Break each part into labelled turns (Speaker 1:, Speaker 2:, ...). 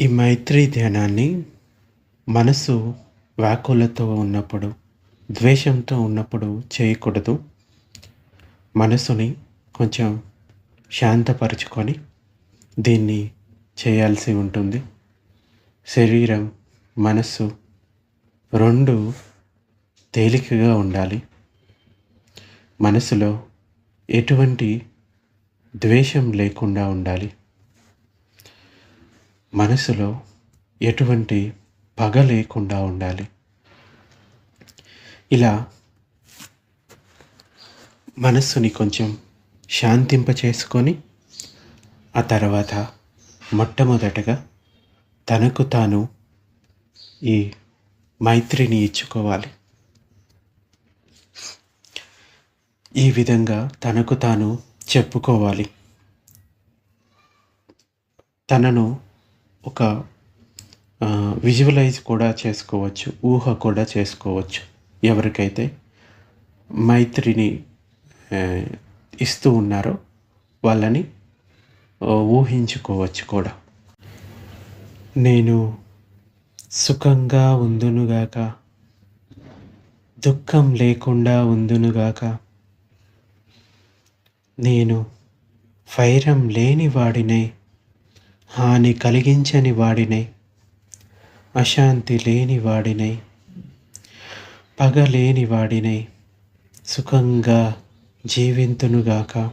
Speaker 1: ఈ మైత్రి ధ్యానాన్ని మనసు వ్యాకులతో ఉన్నప్పుడు ద్వేషంతో ఉన్నప్పుడు చేయకూడదు. మనసుని కొంచెం శాంతపరుచుకొని దీన్ని చేయాల్సి ఉంటుంది. శరీరం మనస్సు రెండు తేలికగా ఉండాలి. మనసులో ఎటువంటి ద్వేషం లేకుండా ఉండాలి. మనసులో ఎటువంటి పగ లేకుండా ఉండాలి. ఇలా మనస్సుని కొంచెం శాంతింప చేసుకొని ఆ తర్వాత మొట్టమొదటగా తనకు తాను ఈ మైత్రిని ఇచ్చుకోవాలి. ఈ విధంగా తనకు తాను చెప్పుకోవాలి. తనను ఒక విజువలైజ్ కూడా చేసుకోవచ్చు ఊహ కూడా చేసుకోవచ్చు. ఎవరికైతే మైత్రిని ఇస్తూ ఉన్నారో వాళ్ళని ఊహించుకోవచ్చు కూడా. నేను సుఖంగా ఉందునుగాక దుఃఖం లేకుండా ఉందునుగాక నేను వైరం లేని వాడినై హాని కలిగించని వాడినై. అశాంతి లేని వాడినై. పగ లేని వాడినై. సుఖంగా జీవింతునుగాక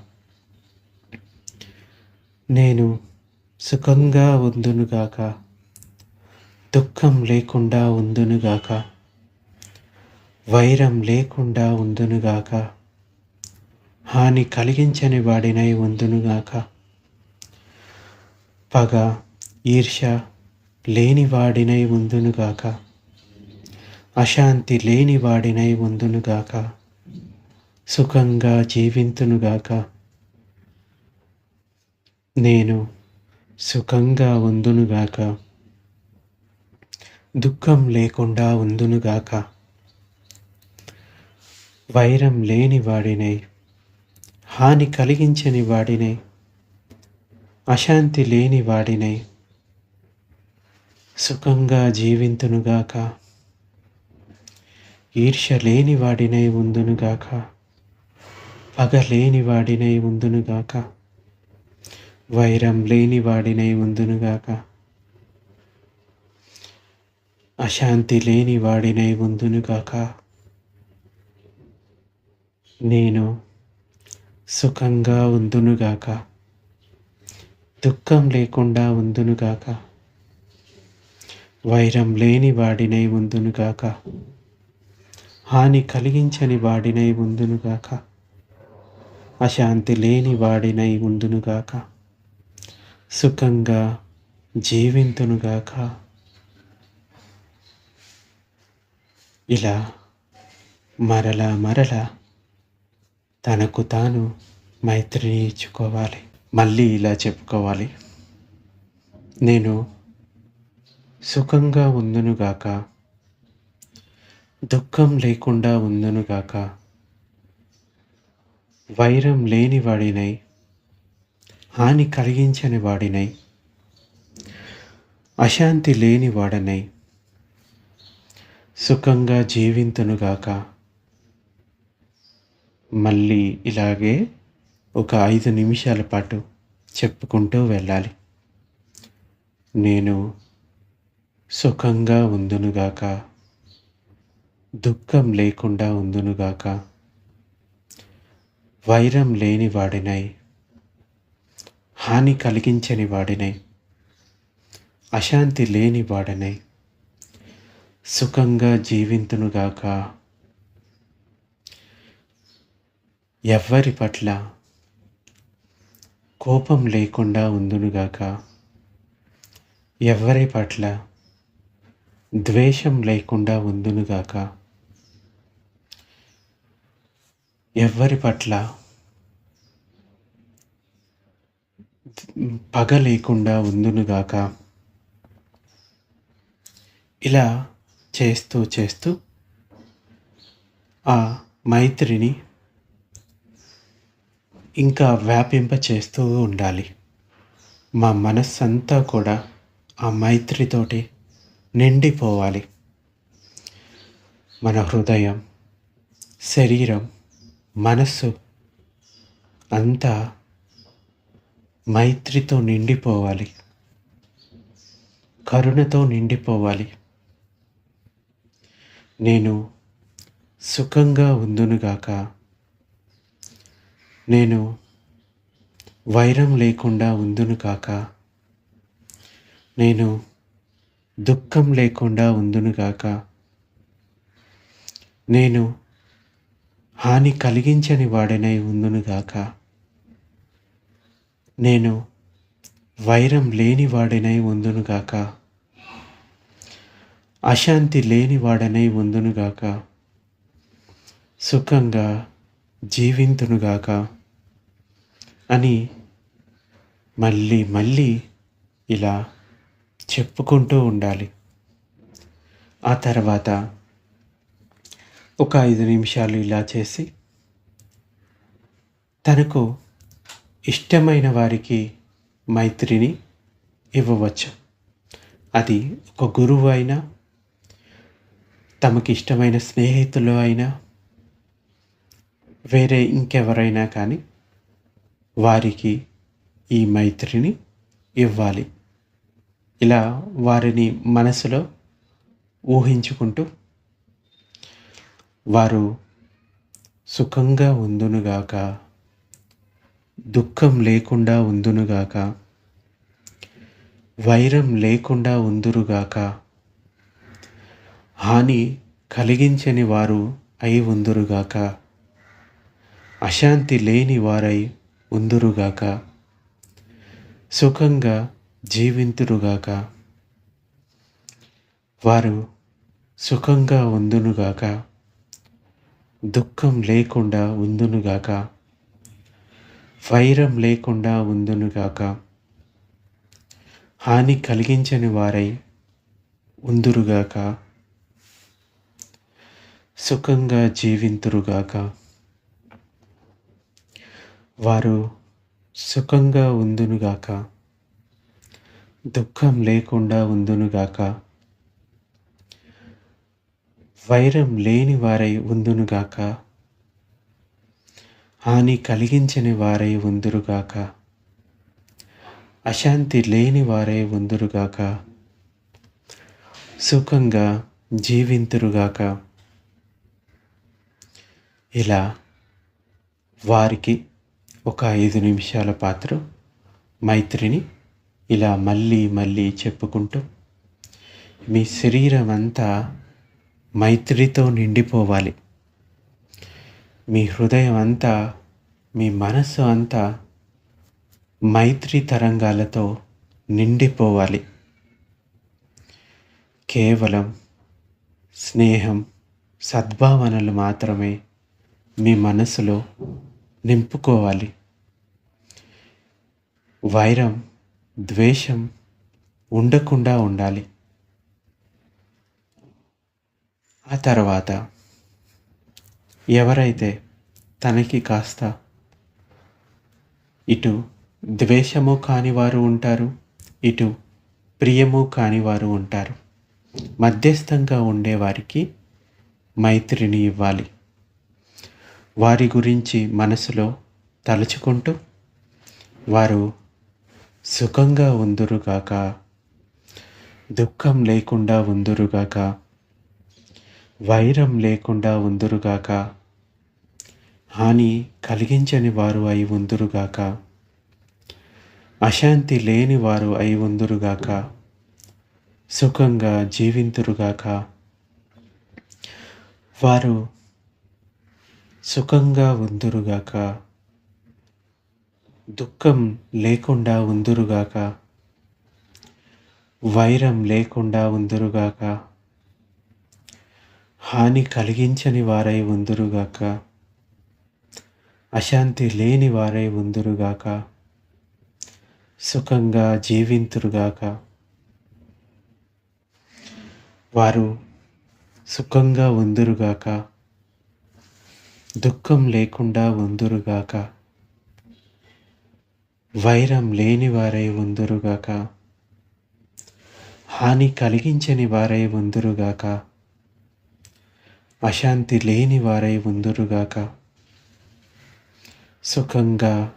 Speaker 1: నేను సుఖంగా ఉందునుగాక దుఃఖం లేకుండా ఉందునుగాక వైరం లేకుండా ఉందునుగాక హాని కలిగించని వాడినై ఉందునుగాక పగ ఈర్ష లేనివాడినై ఉందునుగాక. అశాంతి లేనివాడినై ఉందునుగాక. సుఖంగా జీవింతునుగాక. నేను సుఖంగా ఉందునుగాక. దుఃఖం లేకుండా ఉందునుగాక. వైరం లేని వాడినై హాని కలిగించని వాడినై అశాంతి లేని వాడినై సుఖంగా జీవింతునుగాక. ఈర్ష లేని వాడినై ఉందునుగాక. పగ లేని వాడినై ఉందునుగాక. వైరం లేని వాడినై ఉందునుగాక. అశాంతి లేని వాడినై ఉందునుగాక. నేను సుఖంగా ఉందునుగాక. దుఃఖం లేకుండా ఉందునుగాక వైరం లేని వాడినై ఉందునుగాక హాని కలిగించని వాడినై ఉందునుగాక అశాంతి లేని వాడినై ఉందునుగాక సుఖంగా జీవింతునుగాక ఇలా మరలా మరల తనకు తాను మైత్రిని ఇచ్చుకోవాలి. మళ్ళీ ఇలా చెప్పుకోవాలి. నేను సుఖంగా ఉందునుగాక దుఃఖం లేకుండా ఉందునుగాక వైరం లేని వాడినై హాని కలిగించని వాడినై అశాంతి లేని వాడనై సుఖంగా జీవింతునుగాక మళ్ళీ ఇలాగే ఒక ఐదు నిమిషాల పాటు చెప్పుకుంటూ వెళ్ళాలి. నేను సుఖంగా ఉందునుగాక దుఃఖం లేకుండా ఉందునుగాక వైరం లేని వాడినై హాని కలిగించని వాడినై అశాంతి లేని వాడినై సుఖంగా జీవింతునుగాక ఎవ్వరి పట్ల కోపం లేకుండా ఉందునుగాక ఎవరి పట్ల ద్వేషం లేకుండా ఉందునుగాక ఎవరి పట్ల పగ లేకుండా ఉందునుగాక ఇలా చేస్తూ చేస్తూ ఆ మైత్రిని ఇంకా వ్యాపింప చేస్తూ ఉండాలి. మా మనస్సంతా కూడా ఆ మైత్రితోటి నిండిపోవాలి. మన హృదయం శరీరం మనస్సు అంతా మైత్రితో నిండిపోవాలి. కరుణతో నిండిపోవాలి. నేను సుఖంగా ఉందునుగాక నేను వైరం లేకుండా ఉందును కాక నేను దుఃఖం లేకుండా ఉందును కాక నేను హాని కలిగించని వాడనై ఉందును గాక నేను వైరం లేని వాడనై ఉందును గాక అశాంతి లేని వాడనై ఉందును గాక సుఖంగా జీవింతునుగాక అని మళ్ళీ మళ్ళీ ఇలా చెప్పుకుంటూ ఉండాలి. ఆ తర్వాత ఒక ఐదు నిమిషాలు ఇలా చేసి తనకు ఇష్టమైన వారికి మైత్రిని ఇవ్వవచ్చు. అది ఒక గురువు అయినా తమకి ఇష్టమైన స్నేహితులు అయినా వేరే ఇంకెవరైనా కానీ వారికి ఈ మైత్రిని ఇవ్వాలి. ఇలా వారిని మనసులో ఊహించుకుంటూ వారు సుఖంగా ఉందునుగాక దుఃఖం లేకుండా ఉందునుగాక వైరం లేకుండా ఉందురుగాక హాని కలిగించని వారు అయి ఉందురుగాక అశాంతి లేని వారై ఉందురుగాక. సుఖంగా జీవింతురుగాక. వారు సుఖంగా ఉందునుగాక. దుఃఖం లేకుండా ఉందునుగాక. వైరం లేకుండా ఉందునుగాక. హాని కలిగించని వారై ఉందురుగాక. సుఖంగా జీవింతురుగాక. వారు సుఖంగా ఉందునుగాక దుఃఖం లేకుండా ఉందునుగాక వైరం లేని వారై ఉందునుగాక హాని కలిగించని వారై ఉందురుగాక అశాంతి లేని వారై ఉందురుగాక సుఖంగా జీవింతురుగాక. ఇలా వారికి ఒక ఐదు నిమిషాల పాత్ర మైత్రిని ఇలా మళ్ళీ మళ్ళీ చెప్పుకుంటూ మీ శరీరం అంతా మైత్రితో నిండిపోవాలి. మీ హృదయం అంతా మీ మనస్సు అంతా మైత్రి తరంగాలతో నిండిపోవాలి. కేవలం స్నేహం సద్భావనలు మాత్రమే మీ మనసులో నింపుకోవాలి. వైరం ద్వేషం ఉండకుండా ఉండాలి. ఆ తర్వాత ఎవరైతే తనకి కాస్త ఇటు ద్వేషము కాని వారు ఉంటారు ఇటు ప్రియము కాని వారు ఉంటారు. మధ్యస్థంగా ఉండేవారికి మైత్రిని ఇవ్వాలి. వారి గురించి మనసులో తలుచుకుంటూ వారు సుఖంగా ఉందురుగాక దుఃఖం లేకుండా ఉందురుగాక వైరం లేకుండా ఉందురుగాక హాని కలిగించని వారు అయి ఉందురుగాక అశాంతి లేని వారు అయి ఉందురుగాక సుఖంగా జీవింతురుగాక వారు సుఖంగా ఉందురుగాక. దుఃఖం లేకుండా ఉందురుగాక. వైరం లేకుండా ఉందురుగాక. హాని కలిగించని వారై ఉందురుగాక. అశాంతి లేని వారై ఉందురుగాక. సుఖంగా జీవింతురుగాక. వారు సుఖంగా ఉందురుగాక. దుఃఖం లేకుండా ఉందురుగాక. వైరం లేని వారై ఉందురుగాక. హాని కలిగించని వారై ఉందురుగాక. అశాంతి లేని వారై ఉందురుగాక. సుఖంగా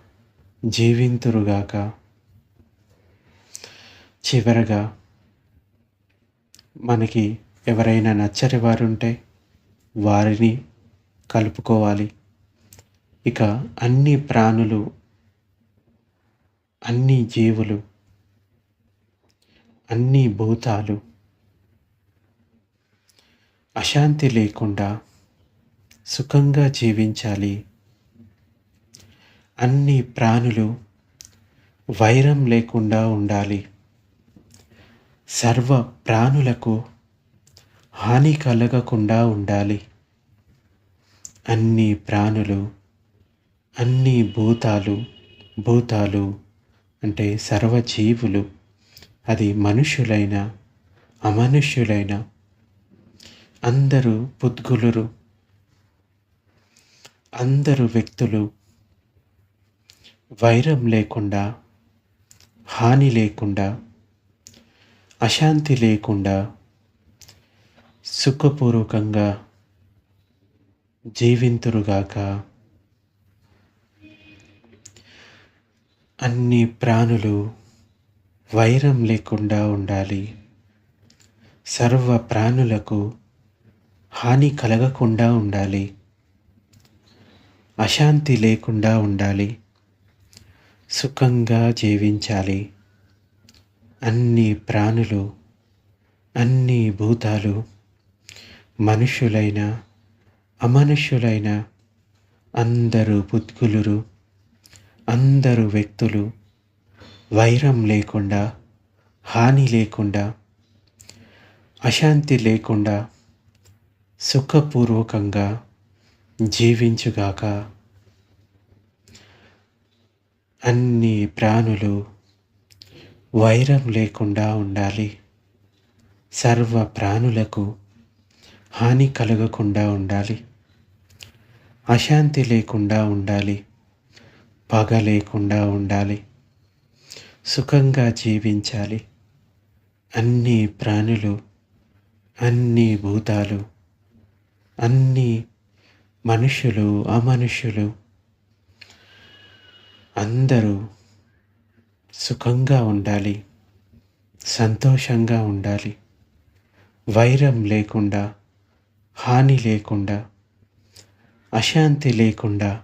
Speaker 1: జీవింతురుగాక. చివరగా మనకి ఎవరైనా నచ్చని వారుంటే వారిని కలుపుకోవాలి. ఇక అన్ని ప్రాణులు అన్ని జీవులు అన్ని భూతాలు అశాంతి లేకుండా సుఖంగా జీవించాలి. అన్ని ప్రాణులు వైరం లేకుండా ఉండాలి. సర్వ ప్రాణులకు హాని కలగకుండా ఉండాలి. అన్ని ప్రాణులు అన్ని భూతాలు భూతాలు అంటే సర్వజీవులు. అది మనుషులైన అమనుష్యులైన. అందరూ పుద్గులురు. అందరు వ్యక్తులు. వైరం లేకుండా హాని లేకుండా అశాంతి లేకుండా సుఖపూర్వకంగా జీవింతురుగాక. అన్ని ప్రాణులు వైరం లేకుండా ఉండాలి. సర్వ ప్రాణులకు హాని కలగకుండా ఉండాలి. అశాంతి లేకుండా ఉండాలి. సుఖంగా జీవించాలి. అన్ని ప్రాణులు అన్ని భూతాలు మనుషులైన అమనుష్యులైన అందరూ పుత్కులురు అందరు వ్యక్తులు వైరం లేకుండా హాని లేకుండా అశాంతి లేకుండా సుఖపూర్వకంగా జీవించుగాక. అన్ని ప్రాణులు వైరం లేకుండా ఉండాలి. సర్వ ప్రాణులకు హాని కలగకుండా ఉండాలి. అశాంతి లేకుండా ఉండాలి పగ లేకుండా ఉండాలి సుఖంగా జీవించాలి. అన్ని ప్రాణులు అన్ని భూతాలు అన్ని మనుషులు అమనుషులు అందరూ సుఖంగా ఉండాలి సంతోషంగా ఉండాలి. వైరం లేకుండా హాని లేకుండా అశాంతి లేకుండా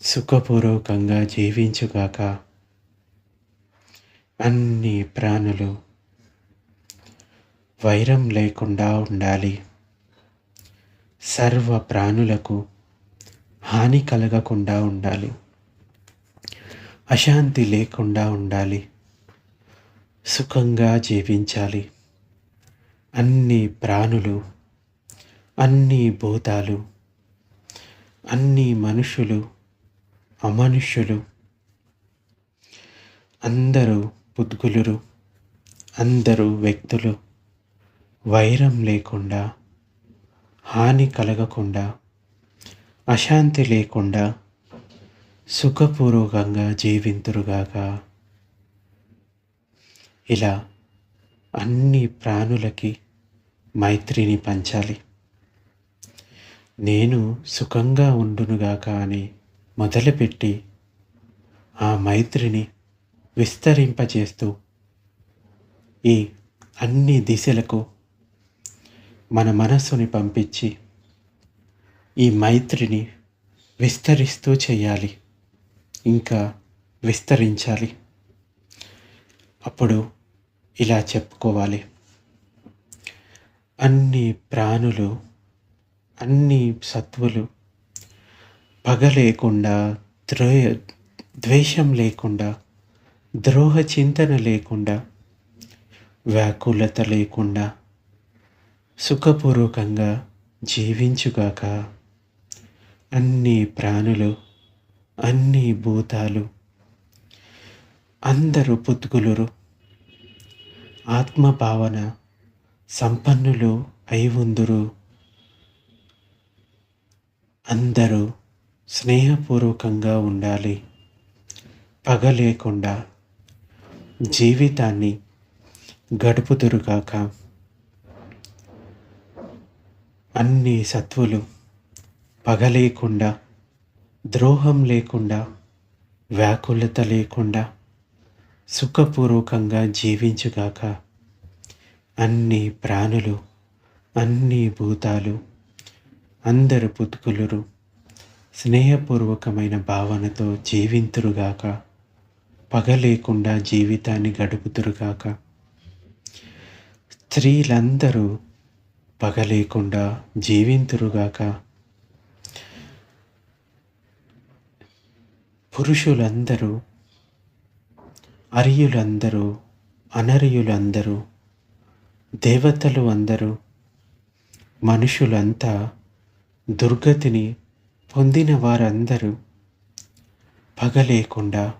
Speaker 1: సుఖపూర్వకంగా జీవించుగాక అన్ని ప్రాణులు వైరం లేకుండా ఉండాలి. సర్వ ప్రాణులకు హాని కలగకుండా ఉండాలి. అశాంతి లేకుండా ఉండాలి. సుఖంగా జీవించాలి. అన్ని ప్రాణులు అన్ని భూతాలు అన్ని మనుషులు అమనుష్యులు అందరూ పుద్గులురు అందరూ వ్యక్తులు. వైరం లేకుండా హాని కలగకుండా అశాంతి లేకుండా సుఖపూర్వకంగా జీవింతురుగాక. ఇలా అన్ని ప్రాణులకి మైత్రిని పంచాలి. నేను సుఖంగా ఉండునుగాక అని మొదలుపెట్టి ఆ మైత్రిని విస్తరింపజేస్తూ ఈ అన్ని దిశలకు మన మనస్సుని పంపించి ఈ మైత్రిని విస్తరిస్తూ చేయాలి ఇంకా విస్తరించాలి. అప్పుడు ఇలా చెప్పుకోవాలి. అన్ని ప్రాణులు అన్ని సత్వులు పగ లేకుండా ద్రో ద్వేషం లేకుండా ద్రోహ చింతన లేకుండా వ్యాకులత లేకుండా సుఖపూర్వకంగా జీవించుగాక అన్ని ప్రాణులు అన్ని భూతాలు అందరూ పుత్గులురు ఆత్మభావన సంపన్నులు అయి ఉందురు. అందరూ స్నేహపూర్వకంగా ఉండాలి. పగ లేకుండా జీవితాన్ని గడుపుదురుగాక. అన్ని సత్వులు పగ లేకుండా ద్రోహం లేకుండా వ్యాకులత లేకుండా సుఖపూర్వకంగా జీవించుగాక. అన్ని ప్రాణులు అన్ని భూతాలు అందరు పుతుకులురు. స్నేహపూర్వకమైన భావనతో జీవింతురుగాక. పగ లేకుండా జీవితాన్ని గడుపుతురుగాక. స్త్రీలందరూ పగ లేకుండా జీవింతురుగాక. పురుషులందరూ అరియులందరూ అనరియులందరూ దేవతలు అందరూ మనుషులంతా దుర్గతిని పొందిన వారందరూ పగ లేకుండా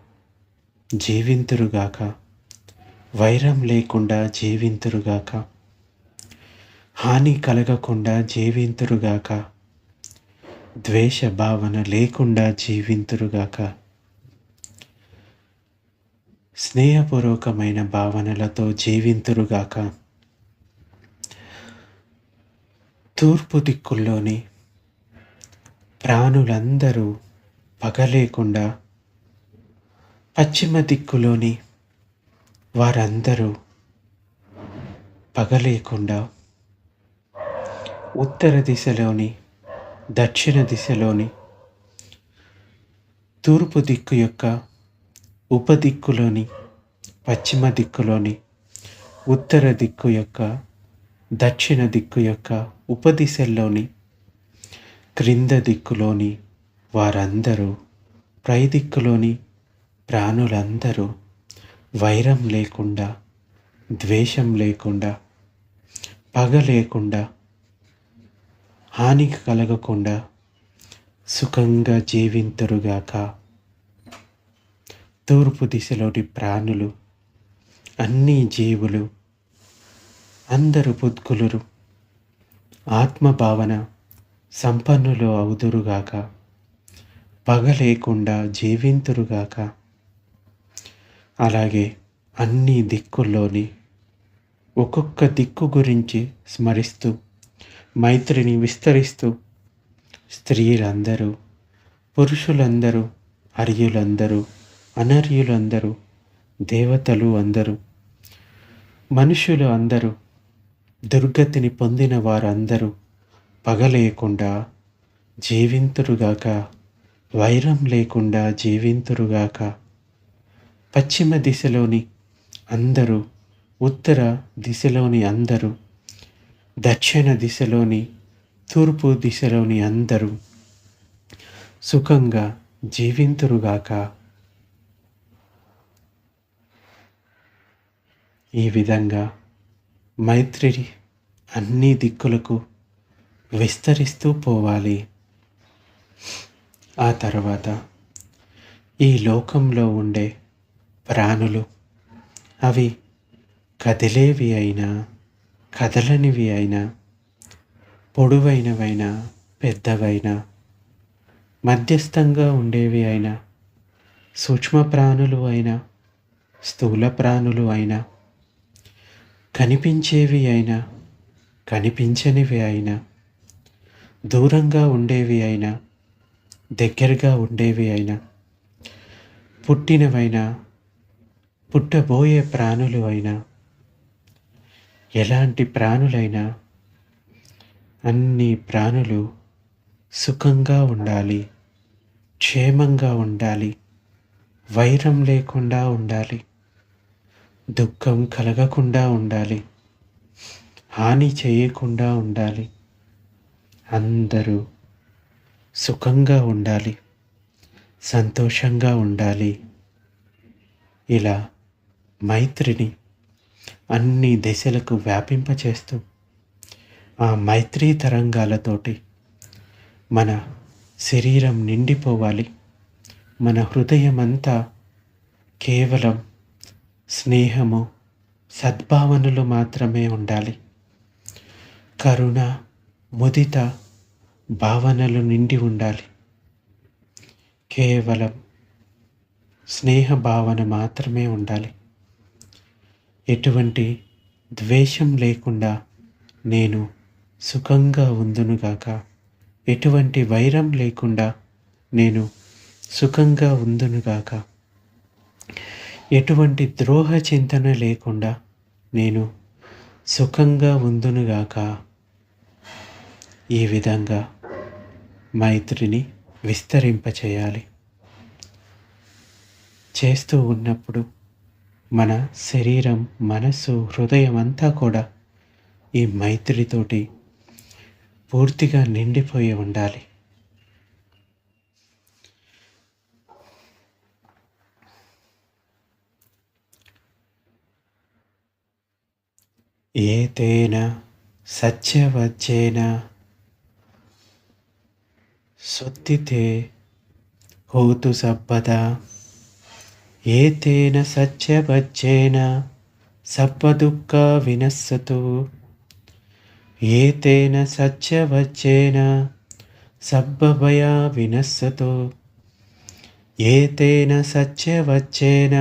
Speaker 1: జీవింతురుగాక వైరం లేకుండా జీవింతురుగాక హాని కలగకుండా జీవింతురుగాక ద్వేష భావన లేకుండా జీవింతురుగాక స్నేహపూర్వకమైన భావనలతో జీవింతురుగాక తూర్పు దిక్కుల్లోని ప్రాణులందరూ పగలేకుండా పశ్చిమ దిక్కులోని వారందరూ పగలేకుండా ఉత్తర దిశలోని దక్షిణ దిశలోని తూర్పు దిక్కు యొక్క ఉపదిక్కులోని పశ్చిమ దిక్కులోని ఉత్తర దిక్కు యొక్క దక్షిణ దిక్కు యొక్క ఉపదిశల్లోని క్రింద దిక్కులోని వారందరూ ప్రైదిక్కులోని ప్రాణులందరూ వైరం లేకుండా ద్వేషం లేకుండా పగ లేకుండా హాని కలగకుండా సుఖంగా జీవింతురుగాక. తూర్పు దిశలోని ప్రాణులు అన్ని జీవులు అందరు బుద్కులురు ఆత్మభావన సంపన్నులు అవుదురుగాక. పగ లేకుండా జీవింతురుగాక. అలాగే అన్ని దిక్కుల్లోని ఒక్కొక్క దిక్కు గురించి స్మరిస్తూ మైత్రిని విస్తరిస్తూ స్త్రీలందరూ పురుషులందరూ అర్యులందరూ అనర్యులందరూ దేవతలు అందరూ మనుషులు అందరూ దుర్గతిని పొందిన వారందరూ పగలేకుండా జీవింతురుగాక వైరం లేకుండా జీవింతురుగాక. పశ్చిమ దిశలోని అందరూ ఉత్తర దిశలోని అందరూ దక్షిణ దిశలోని తూర్పు దిశలోని అందరూ సుఖంగా జీవింతురుగాక. ఈ విధంగా మైత్రి అన్ని దిక్కులకు విస్తరిస్తూ పోవాలి ఆ తర్వాత ఈ లోకంలో ఉండే ప్రాణులు అవి కదిలేవి అయినా కదలనివి అయినా పొడవైనవైనా పెద్దవైనా మధ్యస్థంగా ఉండేవి అయినా సూక్ష్మ ప్రాణులు అయినా స్థూల ప్రాణులు అయినా కనిపించేవి అయినా కనిపించనివి అయినా దూరంగా ఉండేవి అయినా దగ్గరగా ఉండేవి అయినా పుట్టినవైనా పుట్టబోయే ప్రాణులు అయినా ఎలాంటి ప్రాణులైనా అన్ని ప్రాణులు సుఖంగా ఉండాలి క్షేమంగా ఉండాలి వైరం లేకుండా ఉండాలి దుఃఖం కలగకుండా ఉండాలి హాని చేయకుండా ఉండాలి. అందరూ సుఖంగా ఉండాలి సంతోషంగా ఉండాలి. ఇలా మైత్రిని అన్ని దశలకు వ్యాపింపచేస్తూ ఆ మైత్రీ తరంగాలతోటి మన శరీరం నిండిపోవాలి. మన హృదయం అంతా కేవలం స్నేహము సద్భావనలు మాత్రమే ఉండాలి. కరుణ ముదిత భావనలు నిండి ఉండాలి. కేవలం స్నేహ భావన మాత్రమే ఉండాలి. ఎటువంటి ద్వేషం లేకుండా నేను సుఖంగా ఉందునుగాక ఎటువంటి వైరం లేకుండా నేను సుఖంగా ఉందునుగాక ఎటువంటి ద్రోహ చింతన లేకుండా నేను సుఖంగా ఉందునుగాక ఈ విధంగా మైత్రిని విస్తరింపచేయాలి. చేస్తూ ఉన్నప్పుడు మన శరీరం మనస్సు హృదయం అంతా కూడా ఈ మైత్రితోటి పూర్తిగా నిండిపోయి ఉండాలి. ఏతేన సత్యవచ్చేన ಸುತ್ತಿತೆ ಹೋತು ಸಬ್ಬದ ಏತೇನ ಸಜ್ಜಬಜ್ಜೇನ ಸಬ್ಬ ದುಃಖ ವಿನಸ್ಸತು ಏತೇನ ಸಜ್ಜಬಜ್ಜೇನ ಸಬ್ಬ ಭಯ ವಿನಸ್ಸತು ಏತೇನ ಸಜ್ಜವಜ್ಜೇನ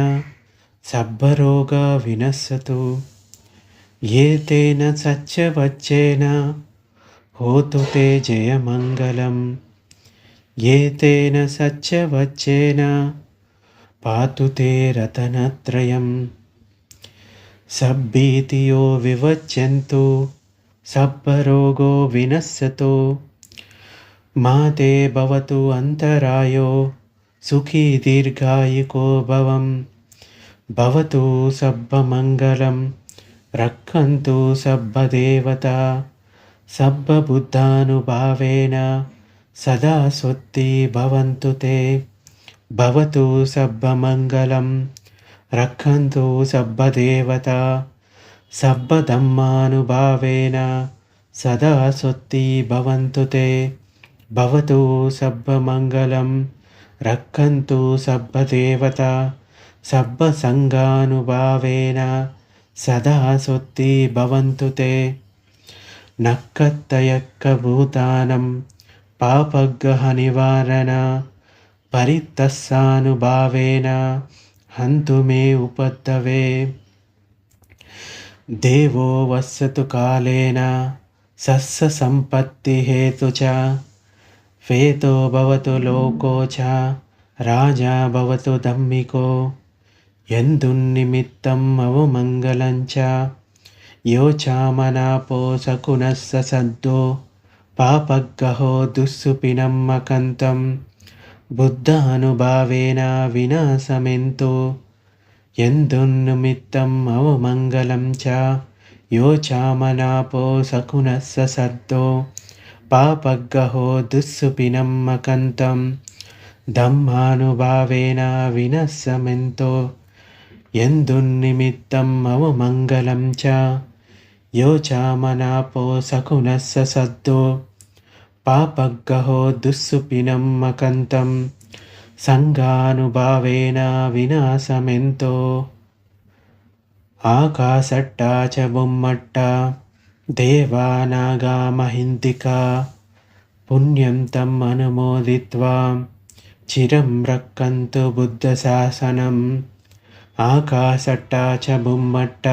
Speaker 1: ಸಬ್ಬ ರೋಗ ವಿನಸ್ಸತು ಏತೇನ ಸಜ್ಜವಜ್ಜೇನ ಹೋತು ತೇ ಜಯಮಂಗಲಂ एतेन सच्चवच्चेन पातु ते रतनत्रयं सब्भीतियो विवच्यन्तु सभरोगो विनश्यतो। मा ते भवतु अन्तरायो सुखी दीर्घायिको भवं भवतु सब्बमङ्गलं रक्षन्तु सब्बदेवता सब्बबुद्धानुभावेन। सदा सुद्धि भवन्तु ते। भवतु सब्बमङ्गलं रक्षन्तु सब्बदेवता सब्बधम्मानुभावेन। सदा सुद्धि भवन्तु ते। भवतु सब्बमङ्गलं रक्षन्तु सब्बदेवता सब्बसङ्गानुभावेन। सदा सुद्धि भवन्तु ते। नक्कत्तयक्कभूतानं పాపగ్రహ నివారణ పరితస్సానుభావేన హంతుమే మే దేవో వస్సతు కాలేన సస్స సంపత్తి హేతు చ వేతో భవతు లోకో చ రాజా భవతు దమ్మికో ఎందున్నిమిత్తం అవు మంగళంచ యోచామనాపో సకునస్స సద్దో పాపగ్గహో దుస్సుపినమ్మకంతం బుద్ధానుభావేన వినాశమెంతో. ఎందున్నుమిత్తం అవమంగళం చ? యోచామనాపో సకునస్స సద్దో పాపగ్గహో దుస్సుపినమ్మకంతం దమ్మానుభావేన వినస్సమెంతో. ఎందున్నిమిత్తం అవమంగళం చ? యో చామనాపో సకునస్స సద్దో పాపగ్గహో దుస్సుపినం మకంతం సంఘానుభావేన వినాశమెంతో ఆకాశట్టా చ బొమ్మట్ట దేవానాగా మహింతిక పుణ్యం తం అనుమోదిత్వా చిరం రక్కంతు బుద్ధ శాసనం ఆకాశట్టా చ బొమ్మట్ట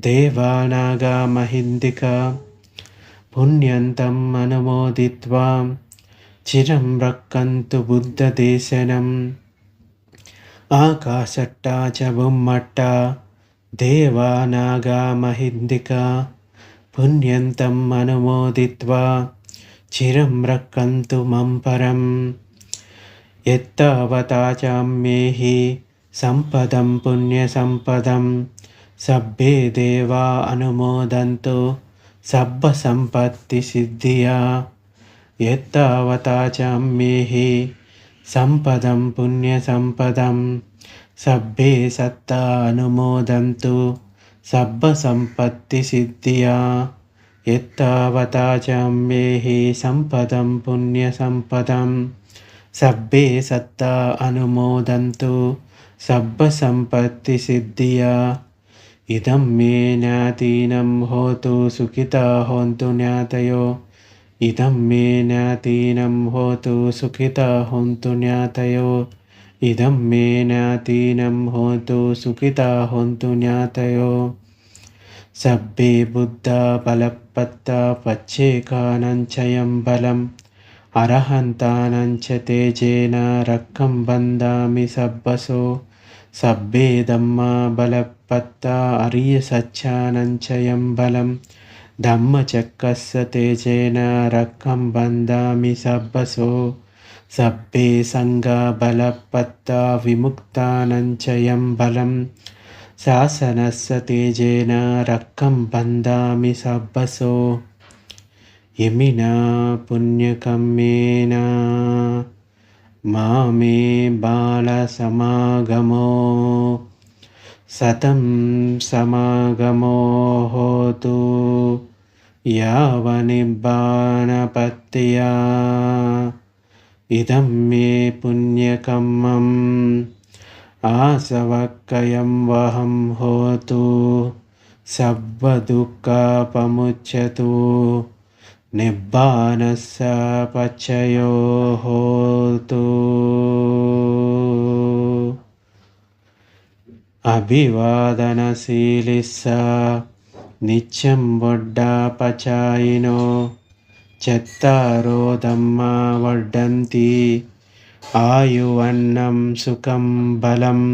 Speaker 1: देवानागामहिन्दिका पुण्यन्तम् अनुमोदित्वा चिरं रक्कन्तु बुद्धदेशनम्। आकाशट्टा च बुम्मट्टा देवानागामहिन्दिका पुण्यन्तम् अनुमोदित्वा चिरं रक्कन्तु मम परम्। यत्तावता चां मेहि सम्पदं पुण्यसम्पदम्। సబ్బే దేవా అనుమోదంతో సబ్బ సంపత్తి సిద్ధియా. ఎత్తావతాచామ్యేహి సంపదం పుణ్య సంపదం సబ్బే సత్తా అనుమోదంతు సబ్బ సంపత్తి సిద్ధియా. ఎత్తావతాచామ్యేహి సంపదం పుణ్య సంపదం సబ్బే సత్తా అనుమోదంతు సబ్బ సంపత్తి సిద్ధియా. इदं मे ज्ञातीनं होतु सुखिता होन्तु ज्ञातयो इदं मे ज्ञातीनं होतु सुखिता हुन्तु ज्ञातयो इदं मे ज्ञातीनं होतु सुखिता हुन्तु ज्ञातयो सब्बे बुद्धा बलपत्ता पच्चेकानञ्चयं बलम्। अर्हन्तानं तेजेन रक्कं बन्दामि सब्बसो। சப்பேதம்மா பலப்பத்தா அரிய சச்சானஞ்சயம் பலம் தம்ம சக்கஸ்ஸ தேஜேன ரக்கம் பந்தாமி சப்பசோ சப்பே சங்கா பலப்பத்தா விமுக்தானஞ்சயம் பலம் சாசனஸ்ஸ தேஜேன ரக்கம் பந்தாமி சப்பசோ எமினா புண்ணியகம்மேனா मामे बालसमागमो। सतं समागमो होतु। यावनिब्बानपत्या इदं मे पुण्यकम्मम्। आसवक्कयं वहं होतु। सब्बदुःखपमुच्यतु निब्बानस्य पचयो होतु अभिवादनशीलिस्स नित्यं वड्डापचायिनो चत्तारो दम्मा वड्डन्ति आयुवन्नं सुखं बलम्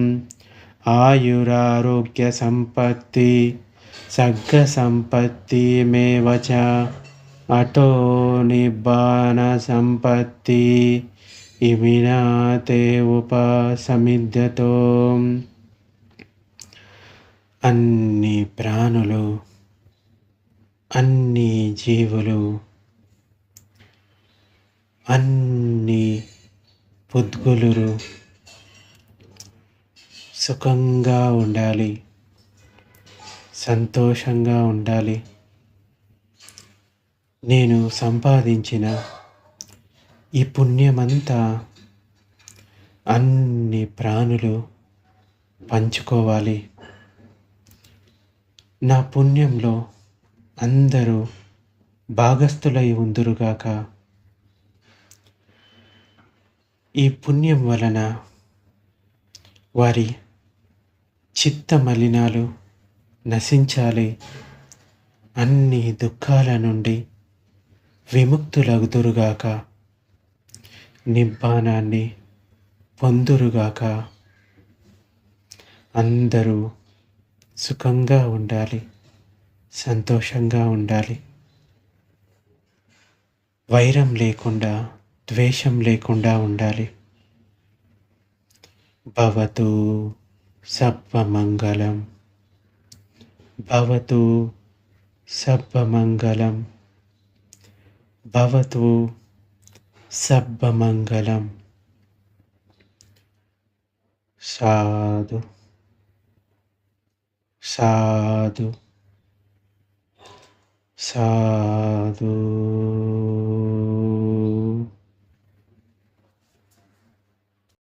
Speaker 1: आयुरारोग्यसम्पत्ति सग्गसम्पत्तिमेव च అతో నిబ్బాన సంపత్తి ఇమినాతే ఉపాసమిద్యతో అన్ని ప్రాణులు అన్ని జీవులు అన్ని పుద్గులు సుఖంగా ఉండాలి సంతోషంగా ఉండాలి నేను సంపాదించిన ఈ పుణ్యమంతా అన్ని ప్రాణులు పంచుకోవాలి. నా పుణ్యంలో అందరూ భాగస్థులై ఉందురుగాక. ఈ పుణ్యం వలన వారి చిత్త మలినాలు నశించాలి. అన్ని దుఃఖాల నుండి విముక్తులగుదురుగాక నిబ్బానాన్ని పొందురుగాక. అందరూ సుఖంగా ఉండాలి సంతోషంగా ఉండాలి. వైరం లేకుండా ద్వేషం లేకుండా ఉండాలి. భవతు సర్వమంగళం. భవతు సర్వమంగళం. भवतु सर्वमङ्गलं साधु। साधु। साधु।